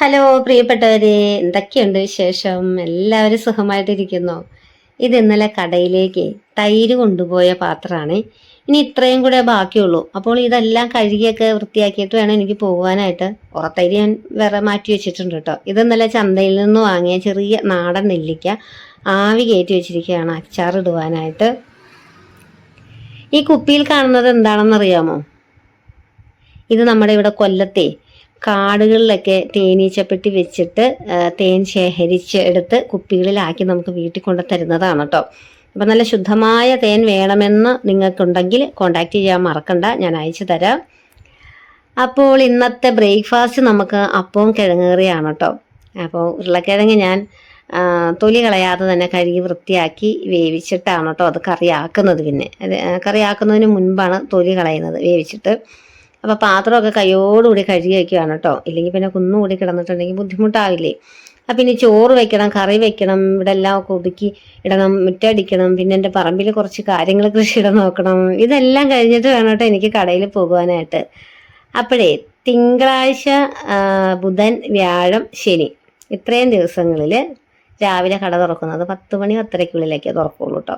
Hello പ്രിയപ്പെട്ടവരെ. എന്തൊക്കെയുണ്ട് വിശേഷം? എല്ലാവരും സുഖമായിട്ടിരിക്കുന്നു? ഇത് ഇന്നലെ കടയിലേക്ക് തൈര് കൊണ്ടുപോയ പാത്രമാണ്. ഇനി ഇത്രയും കൂടെ ബാക്കിയുള്ളൂ. അപ്പോൾ ഇതെല്ലാം കഴുകിയൊക്കെ വൃത്തിയാക്കിയിട്ട് വേണം എനിക്ക് പോകാനായിട്ട് പുറത്തൈര് ഞാൻ വേറെ മാറ്റി വെച്ചിട്ടുണ്ട് കേട്ടോ. ഇത് ഇന്നലെ ചന്തയിൽ നിന്ന് വാങ്ങിയ ചെറിയ നാടൻ നെല്ലിക്ക. ആവി കയറ്റി വെച്ചിരിക്കുകയാണ് അച്ചാർ ഇടുവാനായിട്ട്. ഈ കുപ്പിയിൽ കാണുന്നത് എന്താണെന്നറിയാമോ? ഇത് നമ്മുടെ ഇവിടെ കൊല്ലത്തെ കാടുകളിലൊക്കെ തേനീച്ചപ്പെട്ടി വെച്ചിട്ട് തേൻ ശേഖരിച്ച് എടുത്ത് കുപ്പികളിലാക്കി നമുക്ക് വീട്ടിൽ കൊണ്ട് തരുന്നതാണ് കേട്ടോ അപ്പം നല്ല ശുദ്ധമായ തേൻ വേണമെന്ന് നിങ്ങൾക്കുണ്ടെങ്കിൽ കോണ്ടാക്ട് ചെയ്യാൻ മറക്കണ്ട ഞാൻ അയച്ചു തരാം. അപ്പോൾ ഇന്നത്തെ ബ്രേക്ക്ഫാസ്റ്റ് നമുക്ക് അപ്പവും കിഴങ്ങേറിയാണ് കേട്ടോ അപ്പോൾ ഉരുളക്കിഴങ്ങ് ഞാൻ തൊലി കളയാതെ തന്നെ കഴുകി വൃത്തിയാക്കി വേവിച്ചിട്ടാണ് കേട്ടോ അത് കറിയാക്കുന്നത് പിന്നെ. അത് കറിയാക്കുന്നതിന് മുൻപാണ് തൊലി കളയുന്നത് വേവിച്ചിട്ട്. അപ്പോൾ പാത്രമൊക്കെ കൈയോടുകൂടി കഴുകി വെക്കുകയാണ് കേട്ടോ. ഇല്ലെങ്കിൽ പിന്നെ കുന്നുകൂടി കിടന്നിട്ടുണ്ടെങ്കിൽ ബുദ്ധിമുട്ടാവില്ലേ. അപ്പം ഇനി ചോറ് വെക്കണം കറി വെക്കണം ഇവിടെ എല്ലാം ഒക്കെ ഒതുക്കി ഇടണം മുറ്റടിക്കണം പിന്നെ എന്റെ പറമ്പിൽ കുറച്ച് കാര്യങ്ങൾ കൃഷിയിടം നോക്കണം. ഇതെല്ലാം കഴിഞ്ഞിട്ട് വേണം കേട്ടോ എനിക്ക് കടയിൽ പോകുവാനായിട്ട്. അപ്പോഴേ തിങ്കളാഴ്ച ബുധൻ വ്യാഴം ശനി. ഇത്രയും ദിവസങ്ങളിൽ രാവിലെ കട തുറക്കുന്നത് പത്ത് മണി പത്തരയ്ക്കുള്ളിലേക്കേ തുറക്കുള്ളൂ കേട്ടോ.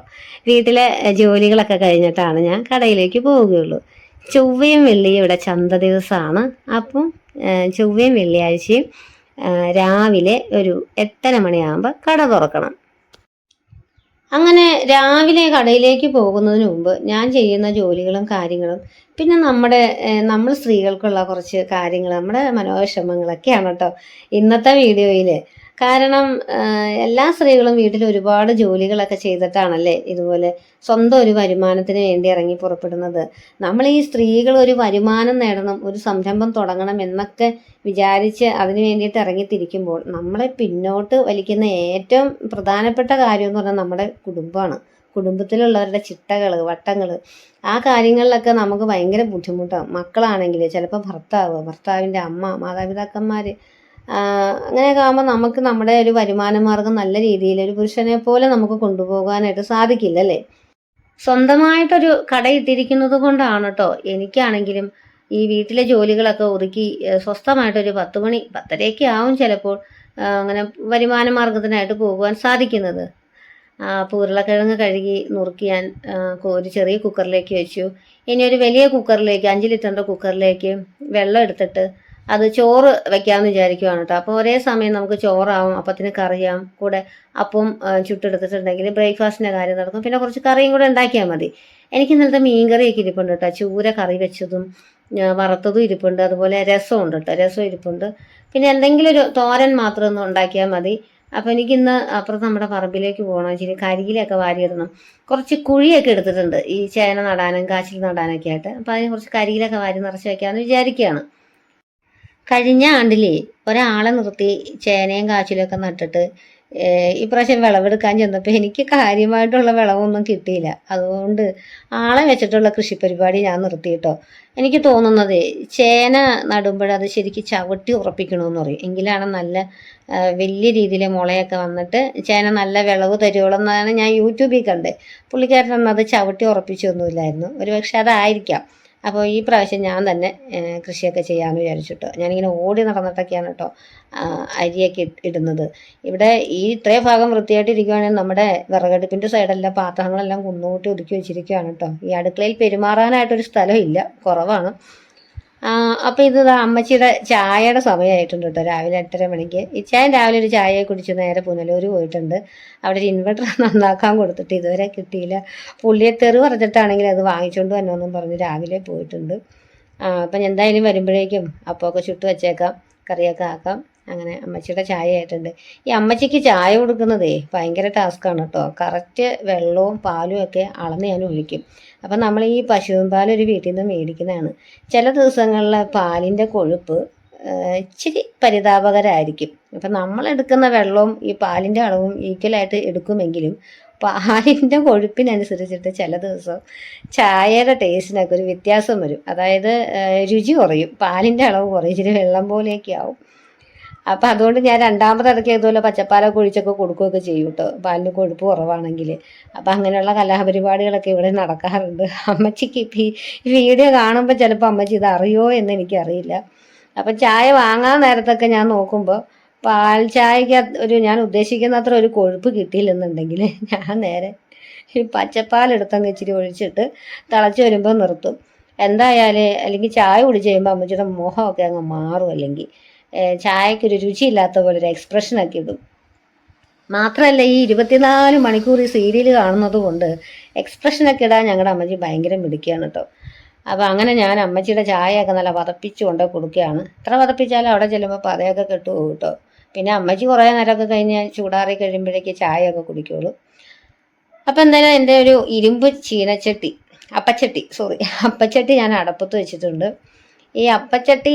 വീട്ടിലെ ജോലികളൊക്കെ കഴിഞ്ഞിട്ടാണ് ഞാൻ കടയിലേക്ക് പോവുകയുള്ളൂ. ചൊവ്വയും വെള്ളിയും ഇവിടെ ചന്ത ദിവസമാണ് അപ്പം ചൊവ്വയും വെള്ളിയാഴ്ചയും രാവിലെ ഒരു എട്ടര മണിയാകുമ്പോൾ കട തുറക്കണം. അങ്ങനെ രാവിലെ കടയിലേക്ക് പോകുന്നതിന് മുമ്പ് ഞാൻ ചെയ്യുന്ന ജോലികളും കാര്യങ്ങളും പിന്നെ നമ്മുടെ നമ്മൾ സ്ത്രീകൾക്കുള്ള കുറച്ച് കാര്യങ്ങൾ നമ്മുടെ മനോവിഷമങ്ങളൊക്കെയാണ് കേട്ടോ ഇന്നത്തെ വീഡിയോയിൽ കാരണം എല്ലാ സ്ത്രീകളും വീട്ടിൽ ഒരുപാട് ജോലികളൊക്കെ ചെയ്തിട്ടാണല്ലേ ഇതുപോലെ സ്വന്തം ഒരു വരുമാനത്തിന് വേണ്ടി ഇറങ്ങി പുറപ്പെടുന്നത്. നമ്മൾ ഈ സ്ത്രീകൾ ഒരു വരുമാനം നേടണം ഒരു സംരംഭം തുടങ്ങണം എന്നൊക്കെ വിചാരിച്ച് അതിന് വേണ്ടിയിട്ട് ഇറങ്ങിത്തിരിക്കുമ്പോൾ നമ്മളെ പിന്നോട്ട് വലിക്കുന്ന ഏറ്റവും പ്രധാനപ്പെട്ട കാര്യം എന്ന് പറഞ്ഞാൽ നമ്മുടെ കുടുംബമാണ്. കുടുംബത്തിലുള്ളവരുടെ ചിട്ടകൾ വട്ടങ്ങൾ ആ കാര്യങ്ങളിലൊക്കെ നമുക്ക് ഭയങ്കര ബുദ്ധിമുട്ടാണ്. മക്കളാണെങ്കിൽ ചിലപ്പോൾ ഭർത്താവ് ഭർത്താവിന്റെ അമ്മ മാതാപിതാക്കന്മാർ അങ്ങനെയൊക്കെ ആകുമ്പോൾ നമുക്ക് നമ്മുടെ ഒരു വരുമാന മാർഗം നല്ല രീതിയിൽ ഒരു പുരുഷനെ പോലെ നമുക്ക് കൊണ്ടുപോകാനായിട്ട് സാധിക്കില്ല അല്ലേ സ്വന്തമായിട്ടൊരു കട ഇട്ടിരിക്കുന്നത് കൊണ്ടാണ് കേട്ടോ എനിക്കാണെങ്കിലും ഈ വീട്ടിലെ ജോലികളൊക്കെ ഒതുക്കി സ്വസ്ഥമായിട്ടൊരു പത്ത് മണി പത്തരയൊക്കെ ആവും ചിലപ്പോൾ അങ്ങനെ വരുമാന മാർഗത്തിനായിട്ട് പോകുവാൻ സാധിക്കുന്നത്. അപ്പോൾ ഉരുളക്കിഴങ്ങ് കഴുകി നുറുക്കി ഞാൻ ഒരു ചെറിയ കുക്കറിലേക്ക് വെച്ചു. ഇനി ഒരു വലിയ കുക്കറിലേക്ക് അഞ്ച് ലിറ്ററിന്റെ കുക്കറിലേക്ക് വെള്ളം എടുത്തിട്ട് അത് ചോറ് വെക്കാമെന്ന് വിചാരിക്കുവാണ് കേട്ടോ അപ്പോൾ ഒരേ സമയം നമുക്ക് ചോറാവും അപ്പത്തിന് കറിയാം കൂടെ അപ്പം ചുട്ടെടുത്തിട്ടുണ്ടെങ്കിൽ ബ്രേക്ക്ഫാസ്റ്റിന്റെ കാര്യം നടക്കും. പിന്നെ കുറച്ച് കറിയും കൂടെ ഉണ്ടാക്കിയാൽ മതി. എനിക്ക് ഇന്നലത്തെ മീൻ കറിയൊക്കെ ഇരിപ്പുണ്ട് കേട്ടോ ചൂര കറി വെച്ചതും വറുത്തതും ഇരിപ്പുണ്ട്. അതുപോലെ രസം ഉണ്ട് കേട്ടോ രസം ഇരിപ്പുണ്ട്. പിന്നെ എന്തെങ്കിലും ഒരു തോരൻ മാത്രം ഒന്ന് ഉണ്ടാക്കിയാൽ മതി. അപ്പോൾ എനിക്കിന്ന് അപ്പുറത്ത് നമ്മുടെ പറമ്പിലേക്ക് പോകണം. ഇച്ചിരി കരിയിലൊക്കെ വാരിയിടണം. കുറച്ച് കുഴിയൊക്കെ എടുത്തിട്ടുണ്ട്. ഈ ചേന നടാനും കാച്ചിൽ നടാനൊക്കെ ആയിട്ട്. അപ്പോൾ അതിന് കുറച്ച് കരിയിലൊക്കെ വാരി നിറച്ച് വെക്കാമെന്ന് വിചാരിക്കുകയാണ്. കഴിഞ്ഞ ആണ്ടിലേ ഒരാളെ നിർത്തി ചേനയും കാച്ചിലൊക്കെ നട്ടിട്ട് ഇപ്രാവശ്യം വിളവെടുക്കാൻ ചെന്നപ്പോൾ എനിക്ക് കാര്യമായിട്ടുള്ള വിളവൊന്നും കിട്ടിയില്ല. അതുകൊണ്ട് ആളെ വെച്ചിട്ടുള്ള കൃഷി പരിപാടി ഞാൻ നിർത്തി കേട്ടോ എനിക്ക് തോന്നുന്നത് ചേന നടുമ്പോൾ അത് ശരിക്കും ചവിട്ടി ഉറപ്പിക്കണമെന്ന് പറയും. എങ്കിലാണ് നല്ല വലിയ രീതിയിൽ മുളയൊക്കെ വന്നിട്ട് ചേന നല്ല വിളവ് തരുവുള്ളൂ എന്നാണ് ഞാൻ യൂട്യൂബിൽ കണ്ടത് പുള്ളിക്കാരൻ അത് ചവിട്ടി ഉറപ്പിച്ചൊന്നുമില്ലായിരുന്നു. ഒരു പക്ഷെ അതായിരിക്കാം. അപ്പോൾ ഈ പ്രാവശ്യം ഞാൻ തന്നെ കൃഷിയൊക്കെ ചെയ്യാമെന്ന് വിചാരിച്ചിട്ട്. ഞാനിങ്ങനെ ഓടി നടന്നിട്ടൊക്കെയാണ് കേട്ടോ അരിയൊക്കെ ഇടുന്നത്. ഇവിടെ ഈ ഇത്രയും ഭാഗം വൃത്തിയായിട്ട് ഇരിക്കുകയാണെങ്കിൽ നമ്മുടെ വിറകടുപ്പിന്റെ സൈഡെല്ലാം പാത്രങ്ങളെല്ലാം കുന്നുകൂട്ടി ഒതുക്കി വെച്ചിരിക്കുകയാണ് കേട്ടോ ഈ അടുക്കളയിൽ പെരുമാറാനായിട്ടൊരു സ്ഥലമില്ല കുറവാണ്. അപ്പോൾ ഇത് അമ്മച്ചിയുടെ ചായയുടെ സമയമായിട്ടുണ്ട് കേട്ടോ രാവിലെ എട്ടര മണിക്ക്. ഇച്ചായൻ രാവിലെ ഒരു ചായ കുടിച്ച് നേരെ പുനലൂർ പോയിട്ടുണ്ട്. അവിടെ ഒരു ഇൻവെർട്ടർ നന്നാക്കാൻ കൊടുത്തിട്ട് ഇതുവരെ കിട്ടിയില്ല. പുള്ളിയെ തെറി പറഞ്ഞിട്ടാണെങ്കിൽ അത് വാങ്ങിച്ചുകൊണ്ട് വന്നോന്നും പറഞ്ഞ് രാവിലെ പോയിട്ടുണ്ട്. ഞാൻ എന്തായാലും വരുമ്പോഴേക്കും അപ്പമൊക്കെ ചുട്ട് വെച്ചേക്കാം കറിയൊക്കെ ആക്കാം. അങ്ങനെ അമ്മച്ചിയുടെ ചായ ആയിട്ടുണ്ട്. ഈ അമ്മച്ചിക്ക് ചായ കൊടുക്കുന്നതേ ഭയങ്കര ടാസ്ക്കാണ് കേട്ടോ. കറക്റ്റ് വെള്ളവും പാലും ഒക്കെ അളന്ന് ഞാൻ ഒഴിക്കും. അപ്പം നമ്മൾ ഈ പശുവിൻ പാൽ ഒരു വീട്ടിൽ നിന്ന് മേടിക്കുന്നതാണ്. ചില ദിവസങ്ങളിൽ പാലിന്റെ കൊഴുപ്പ് ഇച്ചിരി പരിതാപകരമായിരിക്കും അപ്പം നമ്മൾ എടുക്കുന്ന വെള്ളവും ഈ പാലിന്റെ അളവും ഈക്വലായിട്ട് എടുക്കുമെങ്കിലും പാലിന്റെ കൊഴുപ്പിനനുസരിച്ചിട്ട് ചില ദിവസം ചായയുടെ ടേസ്റ്റിനൊക്കെ ഒരു വ്യത്യാസം വരും. അതായത് രുചി കുറയും. പാലിന്റെ അളവ് കുറയും. ഇച്ചിരി വെള്ളം പോലെയൊക്കെ ആവും. അപ്പം അതുകൊണ്ട് ഞാൻ രണ്ടാമത് ഇടയ്ക്ക് ഇതുപോലെ പച്ചപ്പാലൊക്കെ ഒഴിച്ചൊക്കെ കൊടുക്കുകയൊക്കെ ചെയ്യും കേട്ടോ പാലിന് കൊഴുപ്പ് കുറവാണെങ്കിൽ അപ്പം അങ്ങനെയുള്ള കലാപരിപാടികളൊക്കെ ഇവിടെ നടക്കാറുണ്ട്. അമ്മച്ചിക്ക് ഇപ്പം ഈ വീഡിയോ കാണുമ്പോൾ ചിലപ്പോൾ അമ്മച്ചി ഇത് അറിയോ എന്ന് എനിക്കറിയില്ല. അപ്പം ചായ വാങ്ങാൻ നേരത്തൊക്കെ ഞാൻ നോക്കുമ്പോൾ പാൽ ചായക്ക് ഒരു ഞാൻ ഉദ്ദേശിക്കുന്ന അത്ര ഒരു കൊഴുപ്പ് കിട്ടിയില്ലെന്നുണ്ടെങ്കിൽ ഞാൻ നേരെ ഈ പച്ചപ്പാലെടുത്തങ്ങ് ഇച്ചിരി ഒഴിച്ചിട്ട് തിളച്ച് വരുമ്പോൾ നിർത്തും. എന്തായാലും അല്ലെങ്കിൽ ചായ കുടിച്ച് കഴിയുമ്പോൾ അമ്മച്ചിയുടെ മുഖമൊക്കെ അങ്ങ് മാറും അല്ലെങ്കിൽ. ചായക്കൊരു രുചിയില്ലാത്ത പോലെ ഒരു എക്സ്പ്രഷൻ എക്സ്പ്രഷനൊക്കെ ഇടും. മാത്രമല്ല ഈ ഇരുപത്തിനാല് മണിക്കൂർ ഈ സീരിയൽ കാണുന്നത് കൊണ്ട് എക്സ്പ്രഷനൊക്കെ ഇടാൻ ഞങ്ങളുടെ അമ്മച്ചി ഭയങ്കര മിടുക്കിയാണ് കേട്ടോ അപ്പോൾ അങ്ങനെ ഞാൻ അമ്മച്ചിയുടെ ചായയൊക്കെ നല്ല പതപ്പിച്ച് കൊണ്ട് കൊടുക്കുകയാണ്. എത്ര പതപ്പിച്ചാലും അവിടെ ചെല്ലുമ്പോൾ പതയൊക്കെ കെട്ടു പോകും കേട്ടോ പിന്നെ അമ്മച്ചി കുറേ നേരമൊക്കെ കഴിഞ്ഞ് ചൂടാറി കഴിയുമ്പോഴേക്ക് ചായയൊക്കെ കുടിക്കുള്ളൂ. അപ്പം എന്തായാലും എന്റെ ഒരു ഇരുമ്പ് ചീനച്ചട്ടി അപ്പച്ചട്ടി സോറി അപ്പച്ചട്ടി ഞാൻ അടപ്പത്ത് വെച്ചിട്ടുണ്ട്. ഈ അപ്പച്ചട്ടി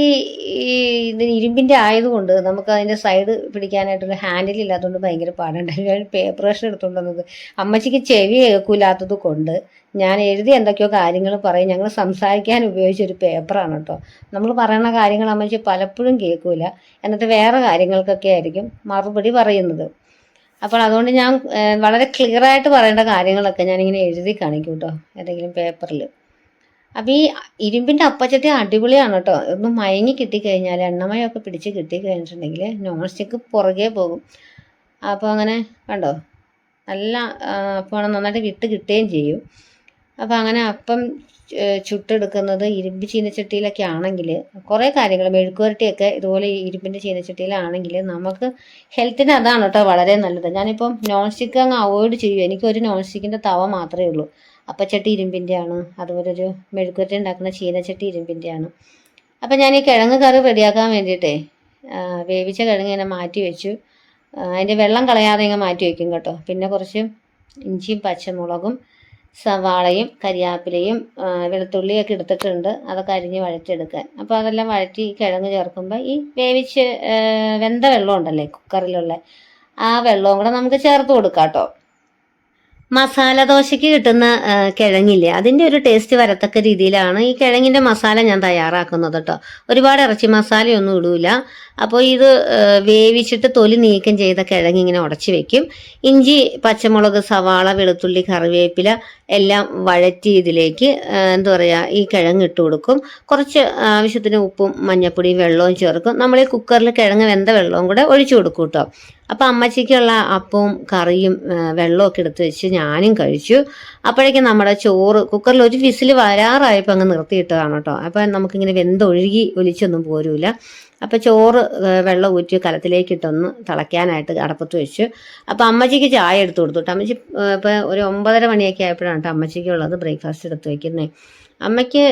ഈ ഇതിന് ഇരുമ്പിന്റെ ആയതുകൊണ്ട് നമുക്ക് അതിന്റെ സൈഡ് പിടിക്കാനായിട്ടൊരു ഹാൻഡിൽ ഇല്ലാത്തതുകൊണ്ട് ഭയങ്കര പാടുണ്ട് ഞാൻ പേപ്പർ ബ്രഷ് എടുത്തുകൊണ്ട് വന്നത്. അമ്മച്ചിക്ക് ചെവി കേൾക്കൂലാത്തത് കൊണ്ട് ഞാൻ എഴുതി എന്തൊക്കെയോ കാര്യങ്ങൾ പറയും. ഞങ്ങൾ സംസാരിക്കാൻ ഉപയോഗിച്ച ഒരു പേപ്പറാണ് കേട്ടോ നമ്മൾ പറയുന്ന കാര്യങ്ങൾ അമ്മച്ചി പലപ്പോഴും കേൾക്കൂല. എന്നിട്ട് വേറെ കാര്യങ്ങൾക്കൊക്കെ ആയിരിക്കും മറുപടി പറയുന്നത്. അപ്പോൾ അതുകൊണ്ട് ഞാൻ വളരെ ക്ലിയറായിട്ട് പറയേണ്ട കാര്യങ്ങളൊക്കെ ഞാനിങ്ങനെ എഴുതി കാണിക്കും കേട്ടോ ഏതെങ്കിലും പേപ്പറിൽ അപ്പോൾ ഈ ഇരുമ്പിന്റെ അപ്പച്ചട്ടി അടിപൊളിയാണ് കേട്ടോ ഒന്ന് മയങ്ങി കിട്ടിക്കഴിഞ്ഞാൽ എണ്ണമയൊക്കെ പിടിച്ച് കിട്ടിക്കഴിഞ്ഞിട്ടുണ്ടെങ്കിൽ നോൺ സ്റ്റിക്ക് പുറകെ പോകും. അപ്പോൾ അങ്ങനെ കണ്ടോ? നല്ല അപ്പോൾ അപ്പം നന്നായിട്ട് വിട്ട് കിട്ടുകയും ചെയ്യും. അപ്പോൾ അങ്ങനെ അപ്പം ചുട്ടെടുക്കുന്നത് ഇരുമ്പ് ചീനച്ചട്ടിയിലൊക്കെ ആണെങ്കിൽ കുറേ കാര്യങ്ങൾ മെഴുക്കുവരട്ടിയൊക്കെ ഇതുപോലെ ഇരുമ്പിന്റെ ചീനച്ചട്ടിയിലാണെങ്കിൽ നമുക്ക് ഹെൽത്തിന് അതാണ് കേട്ടോ വളരെ നല്ലത്. ഞാനിപ്പം നോൺ സ്റ്റിക്ക് അങ്ങ് അവോയ്ഡ് ചെയ്യും എനിക്കൊരു നോൺ സ്റ്റിക്കിന്റെ തവ മാത്രമേ ഉള്ളൂ. അപ്പച്ചട്ടി ഇരുമ്പിന്റെയാണ് അതുപോലെ ഒരു മെഴുക്കുവരട്ടി ഉണ്ടാക്കുന്ന ചീനച്ചട്ടി ഇരുമ്പിന്റെയാണ് അപ്പം ഞാൻ ഈ കിഴങ്ങ് കറി റെഡിയാക്കാൻ വേണ്ടിയിട്ടേ വേവിച്ച കിഴങ്ങ് ഇങ്ങനെ മാറ്റി വെച്ചു. അതിന്റെ വെള്ളം കളയാതെ ഇങ്ങനെ മാറ്റി വയ്ക്കും കേട്ടോ. പിന്നെ കുറച്ച് ഇഞ്ചിയും പച്ചമുളകും സവാളയും കരിയാപ്പിലയും വെളുത്തുള്ളിയൊക്കെ എടുത്തിട്ടുണ്ട്. അതൊക്കെ അരിഞ്ഞ് വഴറ്റിയെടുക്കാൻ. അപ്പോൾ അതെല്ലാം വഴറ്റി കിഴങ്ങ് ചേർക്കുമ്പോൾ ഈ വേവിച്ച് വെന്ത വെള്ളം ഉണ്ടല്ലേ കുക്കറിലുള്ള ആ വെള്ളവും കൂടെ നമുക്ക് ചേർത്ത് കൊടുക്കാം കേട്ടോ മസാല ദോശയ്ക്ക് കിട്ടുന്ന കിഴങ്ങില്ലേ? അതിന്റെ ഒരു ടേസ്റ്റ് വരത്തക്ക രീതിയിലാണ് ഈ കിഴങ്ങിന്റെ മസാല ഞാൻ തയ്യാറാക്കുന്നത് കേട്ടോ ഒരുപാട് ഇറച്ചി മസാലയൊന്നും ഇടൂല. അപ്പോൾ ഇത് വേവിച്ചിട്ട് തൊലി നീക്കം ചെയ്ത കിഴങ്ങ് ഇങ്ങനെ ഉടച്ചു വെക്കും. ഇഞ്ചി പച്ചമുളക് സവാള വെളുത്തുള്ളി കറിവേപ്പില എല്ലാം വഴറ്റി ഇതിലേക്ക് എന്താ പറയുക ഈ കിഴങ്ങ് ഇട്ട് കൊടുക്കും. കുറച്ച് ആവശ്യത്തിന് ഉപ്പും മഞ്ഞപ്പൊടിയും വെള്ളവും ചേർക്കും. നമ്മൾ ഈ കുക്കറിൽ കിഴങ്ങ് വെന്ത വെള്ളവും കൂടെ ഒഴിച്ചു കൊടുക്കും കേട്ടോ അപ്പം അമ്മച്ചിക്കുള്ള അപ്പവും കറിയും വെള്ളമൊക്കെ എടുത്ത് വെച്ച് ഞാനും കഴിച്ചു. അപ്പോഴേക്കും നമ്മുടെ ചോറ് കുക്കറിൽ ഒരു വിസിൽ വരാറായപ്പോൾ അങ്ങ് നിർത്തിയിട്ടതാണ് കേട്ടോ. അപ്പം നമുക്കിങ്ങനെ വെന്തൊഴുകി ഒലിച്ചൊന്നും പോരൂല. അപ്പം ചോറ് വെള്ളം ഊറ്റി കലത്തിലേക്ക് ഇട്ടൊന്ന് തിളയ്ക്കാനായിട്ട് അടപ്പത്ത് വെച്ചു. അപ്പം അമ്മച്ചിക്ക് ചായ എടുത്ത് കൊടുത്തു കേട്ടോ. അമ്മച്ചി ഇപ്പം ഒരു ഒമ്പതര മണിയൊക്കെ ആയപ്പോഴാണ് കേട്ടോ അമ്മച്ചിക്കുള്ളത് ബ്രേക്ക്ഫാസ്റ്റ് എടുത്ത് വെക്കുന്നത് അമ്മയ്ക്ക്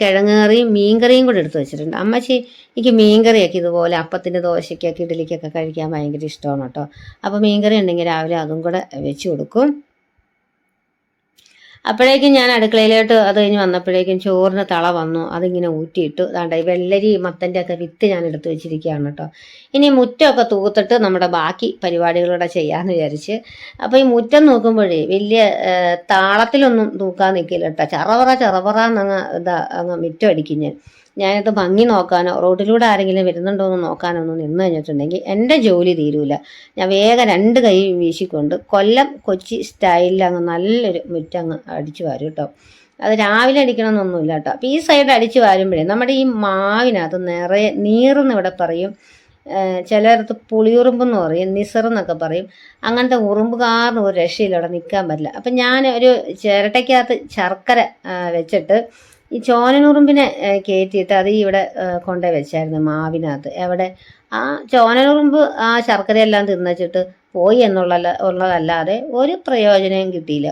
കിഴങ്ങ് കറിയും മീൻ കറിയും കൂടെ എടുത്ത് വെച്ചിട്ടുണ്ട്. അമ്മച്ചി എനിക്ക് മീൻകറിയൊക്കെ ഇതുപോലെ അപ്പത്തിന്റെ ദോശയ്ക്കൊക്കെ ഇഡലിക്കൊക്കെ കഴിക്കാൻ ഭയങ്കര ഇഷ്ടമാണ് കേട്ടോ. അപ്പോൾ മീൻകറി ഉണ്ടെങ്കിൽ രാവിലെ അതും കൂടെ വെച്ച് കൊടുക്കും. അപ്പോഴേക്കും ഞാൻ അടുക്കളയിലോട്ട് അത് കഴിഞ്ഞ് വന്നപ്പോഴേക്കും ചോറിന് തള വന്നു. അതിങ്ങനെ ഊറ്റിയിട്ടു. അതാണ്ട് വെള്ളരി മത്തന്റെ ഒക്കെ വിത്ത് ഞാൻ എടുത്തു വെച്ചിരിക്കുകയാണ് കേട്ടോ. ഇനി മുറ്റമൊക്കെ തൂത്തിട്ട് നമ്മുടെ ബാക്കി പരിപാടികളൂടെ ചെയ്യാമെന്ന് വിചാരിച്ച്. അപ്പോൾ ഈ മുറ്റം നോക്കുമ്പോഴേ വലിയ താളത്തിലൊന്നും തൂക്കാൻ നിൽക്കില്ല കേട്ടോ. ചറവറ ചറവറ എന്നങ്ങ് ഇതാ അങ്ങ് മുറ്റം അടിക്കും ഞാൻ. ഞാനത് ഭംഗി നോക്കാനോ റോഡിലൂടെ ആരെങ്കിലും വരുന്നുണ്ടോ എന്ന് നോക്കാനോ ഒന്നും നിന്ന് കഴിഞ്ഞിട്ടുണ്ടെങ്കിൽ എന്റെ ജോലി തീരൂല. ഞാൻ വേഗം രണ്ട് കൈ വീശിക്കൊണ്ട് കൊല്ലം കൊച്ചി സ്റ്റൈലിൽ അങ്ങ് നല്ലൊരു മുറ്റങ്ങ് അടിച്ചു വാരും കേട്ടോ. അത് രാവിലെ അടിക്കണമെന്നൊന്നുമില്ല കേട്ടോ. അപ്പോൾ ഈ സൈഡ് അടിച്ചു വാരുമ്പോഴേ നമ്മുടെ ഈ മാവിനകത്ത് നിറയെ നീറെന്ന് ഇവിടെ പറയും. ചിലയിടത്ത് പുളിയുറുമ്പെന്ന് പറയും നിസറെന്നൊക്കെ പറയും. അങ്ങനത്തെ ഉറുമ്പ് കാരണം ഒരു രക്ഷയിൽ അവിടെ നിൽക്കാൻ പറ്റില്ല. അപ്പം ഞാൻ ഒരു ചിരട്ടയ്ക്കകത്ത് ശർക്കര വെച്ചിട്ട് ഈ ചോനനുറുമ്പിനെ കയറ്റിയിട്ട് അത് ഇവിടെ കൊണ്ടേ വെച്ചായിരുന്നു മാവിനകത്ത്. എവിടെ? ആ ചോനനുറുമ്പ് ആ ശർക്കരയെല്ലാം തിന്നച്ചിട്ട് പോയി എന്നുള്ള ഉള്ളതല്ലാതെ ഒരു പ്രയോജനവും കിട്ടിയില്ല.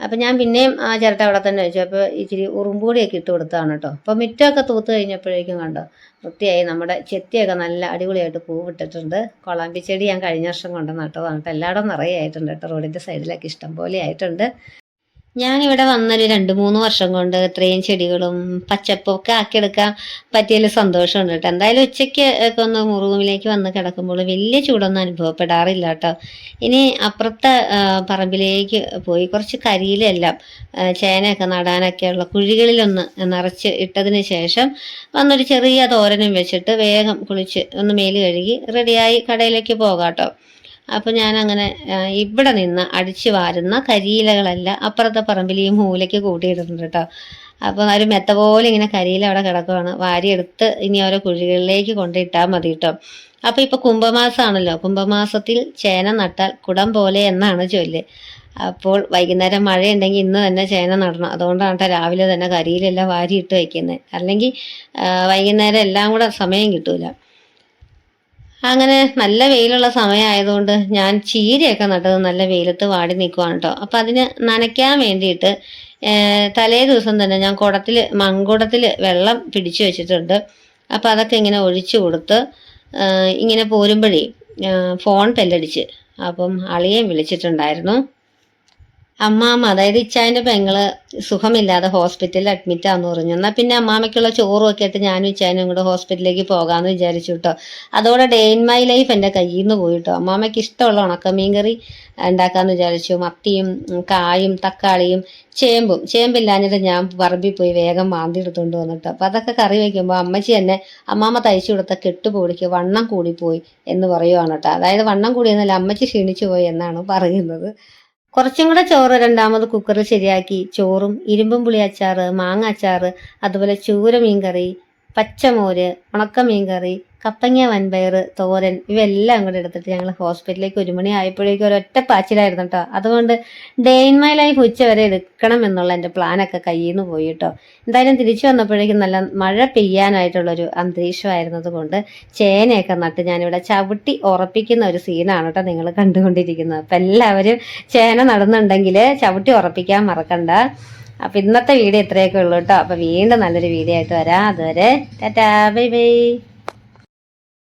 അപ്പം ഞാൻ പിന്നെയും ആ ചിരട്ട അവിടെ തന്നെ വെച്ചു. അപ്പോൾ ഇച്ചിരി ഉറുമ്പൂടിയൊക്കെ ഇട്ട് കൊടുത്താണ് കേട്ടോ. അപ്പോൾ മിറ്റമൊക്കെ തൂത്ത് കഴിഞ്ഞപ്പോഴേക്കും കണ്ടോ വൃത്തിയായി നമ്മുടെ ചെത്തിയൊക്കെ നല്ല അടിപൊളിയായിട്ട് പൂവിട്ടിട്ടുണ്ട്. കൊളാമ്പി ചെടി ഞാൻ കഴിഞ്ഞ വർഷം കൊണ്ട് നട്ടതാണ് കേട്ടോ. എല്ലായിടം നിറയെ ആയിട്ടുണ്ട് കേട്ടോ. റോഡിന്റെ സൈഡിലൊക്കെ ഇഷ്ടം പോലെ ആയിട്ടുണ്ട്. ഞാനിവിടെ വന്നൊരു രണ്ട് മൂന്ന് വർഷം കൊണ്ട് ഇത്രയും ചെടികളും പച്ചപ്പൊക്കെ ആക്കിയെടുക്കാൻ പറ്റിയതിൽ സന്തോഷമുണ്ട് കേട്ടോ. എന്തായാലും ഉച്ചയ്ക്ക് ഒക്കെ ഒന്ന് റൂമിലേക്ക് വന്ന് കിടക്കുമ്പോൾ വലിയ ചൂടൊന്നും അനുഭവപ്പെടാറില്ല കേട്ടോ. ഇനി അപ്പുറത്തെ പറമ്പിലേക്ക് പോയി കുറച്ച് കരിയിലെല്ലാം ചേനയൊക്കെ നടാനൊക്കെയുള്ള കുഴികളിലൊന്ന് നിറച്ച് ഇട്ടതിന് ശേഷം വന്നൊരു ചെറിയ തോരനും വെച്ചിട്ട് വേഗം കുളിച്ച് ഒന്ന് മേൽ കഴുകി റെഡിയായി കടയിലേക്ക് പോകാം കേട്ടോ. അപ്പോൾ ഞാൻ അങ്ങനെ ഇവിടെ നിന്ന് അടിച്ചു വാരുന്ന കരിയിലകളെല്ലാം അപ്പുറത്തെ പറമ്പിൽ ഈ മൂലയ്ക്ക് കൂട്ടിയിടുന്നുണ്ട് കേട്ടോ. അപ്പം ഒരു മെത്ത പോലെ ഇങ്ങനെ കരിയില അവിടെ കിടക്കുവാണ്. വാരിയെടുത്ത് ഇനി ഓരോ കുഴികളിലേക്ക് കൊണ്ടിട്ടാൽ മതി കേട്ടോ. അപ്പം ഇപ്പം കുംഭമാസമാണല്ലോ. കുംഭമാസത്തിൽ ചേന നട്ടാൽ കുടം പോലെ എന്നാണ് ചൊല്ല്. അപ്പോൾ വൈകുന്നേരം മഴയുണ്ടെങ്കിൽ ഇന്ന് തന്നെ ചേന നടണം. അതുകൊണ്ടാണ് കേട്ടോ രാവിലെ തന്നെ കരിയിലെല്ലാം വാരിയിട്ട് വയ്ക്കുന്നത് അല്ലെങ്കിൽ വൈകുന്നേരം എല്ലാം കൂടെ സമയം കിട്ടൂല. അങ്ങനെ നല്ല വെയിലുള്ള സമയമായതുകൊണ്ട് ഞാൻ ചീരയൊക്കെ നട്ടത് നല്ല വെയിലത്ത് വാടി നിൽക്കുവാണ് കേട്ടോ. അപ്പം അതിന് നനയ്ക്കാൻ വേണ്ടിയിട്ട് തലേ ദിവസം തന്നെ ഞാൻ കുടത്തിൽ മൺകുടത്തിൽ വെള്ളം പിടിച്ചു വെച്ചിട്ടുണ്ട്. അപ്പം അതൊക്കെ ഇങ്ങനെ ഒഴിച്ചു കൊടുത്ത് ഇങ്ങനെ പോരുമ്പോഴേ ഫോൺ പെല്ലടിച്ച് അപ്പം അളിയൻ വിളിച്ചിട്ടുണ്ടായിരുന്നു. അമ്മാമ്മ അതായത് ഇച്ചായന്റെ പെങ്ങൾ സുഖമില്ലാതെ ഹോസ്പിറ്റലിൽ അഡ്മിറ്റ് ആന്ന് പറഞ്ഞു. എന്നാൽ പിന്നെ അമ്മാമ്മയ്ക്കുള്ള ചോറും ഒക്കെ ആയിട്ട് ഞാനും ഇച്ചായനും കൂടെ ഹോസ്പിറ്റലിലേക്ക് പോകാമെന്ന് വിചാരിച്ചു കേട്ടോ അതോടെ ഡേ ഇൻ മൈ ലൈഫ് എന്റെ കയ്യിൽ നിന്ന് പോയി കേട്ടോ അമ്മാമ്മയ്ക്ക് ഇഷ്ടമുള്ള ഉണക്കമീൻ കറി ഉണ്ടാക്കാമെന്ന് വിചാരിച്ചു. മത്തിയും കായും തക്കാളിയും ചേമ്പും. ചേമ്പില്ലാഞ്ഞിട്ട് ഞാൻ പറമ്പിൽ പോയി വേഗം മാന്തി എടുത്തുകൊണ്ട് വന്നിട്ട് അപ്പം അതൊക്കെ കറി വയ്ക്കുമ്പോൾ അമ്മച്ചി തന്നെ അമ്മാമ്മ തയ്ച്ചു കൊടുത്ത കെട്ടുപൊടിക്ക് വണ്ണം കൂടിപ്പോയി എന്ന് പറയുവാണ് കേട്ടോ അതായത് വണ്ണം കൂടിയെന്നല്ല അമ്മച്ചി ക്ഷീണിച്ചു പോയി എന്നാണ് പറയുന്നത്. കുറച്ചും കൂടെ ചോറ് രണ്ടാമത് കുക്കറിൽ ശരിയാക്കി. ചോറും ഇരുമ്പും പുളി അച്ചാറ് മാങ്ങ അച്ചാറ് അതുപോലെ ചൂര മീൻകറി പച്ചമോര് ഉണക്ക മീൻകറി കപ്പങ്ങ വൻപയർ തോരൻ ഇവയെല്ലാം കൂടെ എടുത്തിട്ട് ഞങ്ങൾ ഹോസ്പിറ്റലിലേക്ക് ഒരു മണി ആയപ്പോഴേക്കും ഒരൊറ്റ പാച്ചിലായിരുന്നു കേട്ടോ അതുകൊണ്ട് ഡേ ഇൻ മൈ ലൈഫ് ഉച്ച വരെ എടുക്കണം എന്നുള്ള എന്റെ പ്ലാനൊക്കെ കയ്യിൽ നിന്ന് പോയി കേട്ടോ എന്തായാലും തിരിച്ചു വന്നപ്പോഴേക്കും നല്ല മഴ പെയ്യാനായിട്ടുള്ളൊരു അന്തരീക്ഷമായിരുന്നത് കൊണ്ട് ചേനയൊക്കെ നട്ട് ഞാനിവിടെ ചവിട്ടി ഉറപ്പിക്കുന്ന ഒരു സീനാണ് കേട്ടോ നിങ്ങൾ കണ്ടുകൊണ്ടിരിക്കുന്നത്. അപ്പം എല്ലാവരും ചേന നടന്നുണ്ടെങ്കിൽ ചവിട്ടി ഉറപ്പിക്കാൻ മറക്കണ്ട. അപ്പം ഇന്നത്തെ വീഡിയോ ഇത്രയൊക്കെ ഉള്ളൂ കേട്ടോ അപ്പം വീണ്ടും നല്ലൊരു വീഡിയോ ആയിട്ട് വരാം. അതുവരെ ടാറ്റാ ബൈ ബൈ.